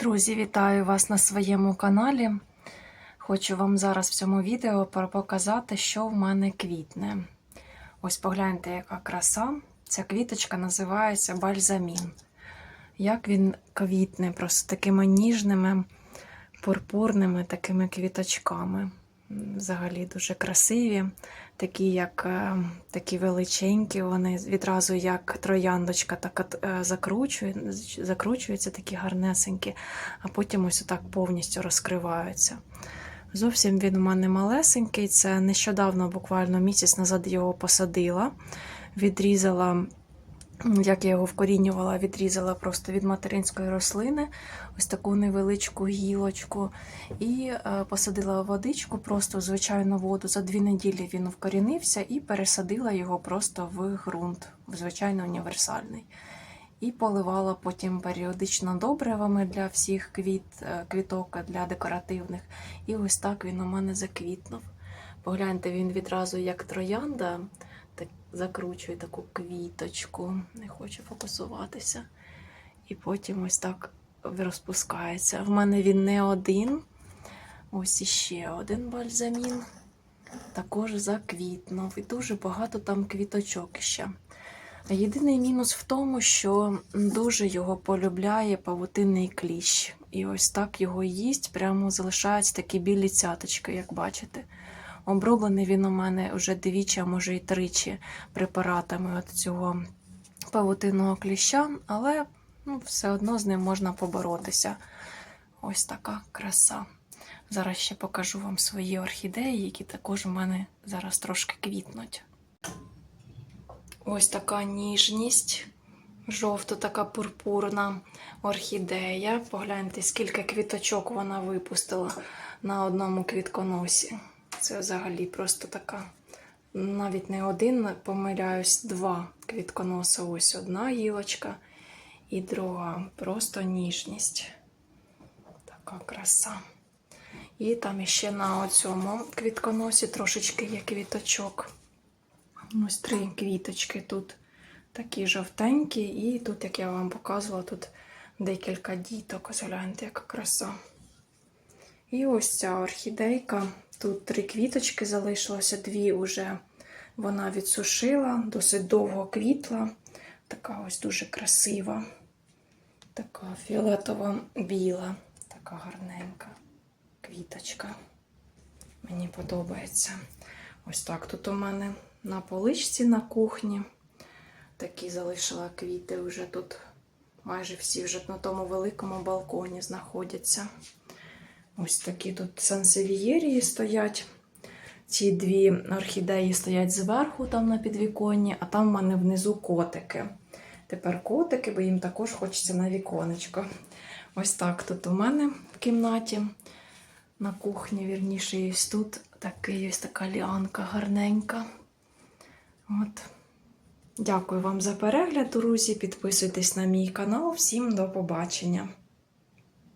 Друзі, вітаю вас на своєму каналі. Хочу вам зараз в цьому відео показати, що в мене квітне. Ось погляньте, яка краса. Ця квіточка називається бальзамін. Як він квітне, просто такими ніжними, пурпурними такими квіточками. Взагалі дуже красиві, такі, як е, такі величенькі, вони відразу як трояндочка так е, закручуються, такі гарнесенькі, а потім ось отак повністю розкриваються. Зовсім він у мене малесенький. Це нещодавно, буквально місяць назад його посадила, відрізала. Як я його вкорінювала, відрізала просто від материнської рослини ось таку невеличку гілочку, і е, посадила водичку, просто в звичайну воду. За дві неділі він вкорінився і пересадила його просто в ґрунт, звичайно універсальний. І поливала потім періодично добривами для всіх квіт, е, квіток, для декоративних. І ось так він у мене заквітнув. Погляньте, він відразу як троянда так, закручує таку квіточку, не хоче фокусуватися. І потім ось так розпускається. В мене він не один. Ось іще один бальзамін. Також заквітнув. І дуже багато там квіточок ще. Єдиний мінус в тому, що дуже його полюбляє павутинний кліщ. І ось так його їсть, прямо залишаються такі білі цяточки, як бачите. Оброблений він у мене вже двічі, а може і тричі препаратами от цього павутинного кліща, але ну, все одно з ним можна поборотися. Ось така краса. Зараз ще покажу вам свої орхідеї, які також у мене зараз трошки квітнуть. Ось така ніжність, жовто така пурпурна орхідея. Погляньте, скільки квіточок вона випустила на одному квітконосі. Це взагалі просто така. Навіть не один, помиляюсь, два квітконоси. Ось одна гілочка і друга. Просто ніжність. Така краса. І там іще на цьому квітконосі трошечки є квіточок. Ось три квіточки тут такі жовтенькі, і тут, як я вам показувала, тут декілька діток. Ось гляньте, яка краса. І ось ця орхідейка. Тут три квіточки залишилося, дві вже вона відсушила, досить довго квітла. Така ось дуже красива, така фіолетово-біла, така гарненька квіточка. Мені подобається. Ось так тут у мене на поличці на кухні. Такі залишила квіти вже тут. Майже всі вже на тому великому балконі знаходяться. Ось такі тут сансевієрії стоять. Ці дві орхідеї стоять зверху, там на підвіконні, а там в мене внизу котики. Тепер котики, бо їм також хочеться на віконечко. Ось так тут у мене в кімнаті, на кухні, вірніше, ось тут такий ось така ліанка гарненька. От. Дякую вам за перегляд, друзі. Підписуйтесь на мій канал. Всім до побачення!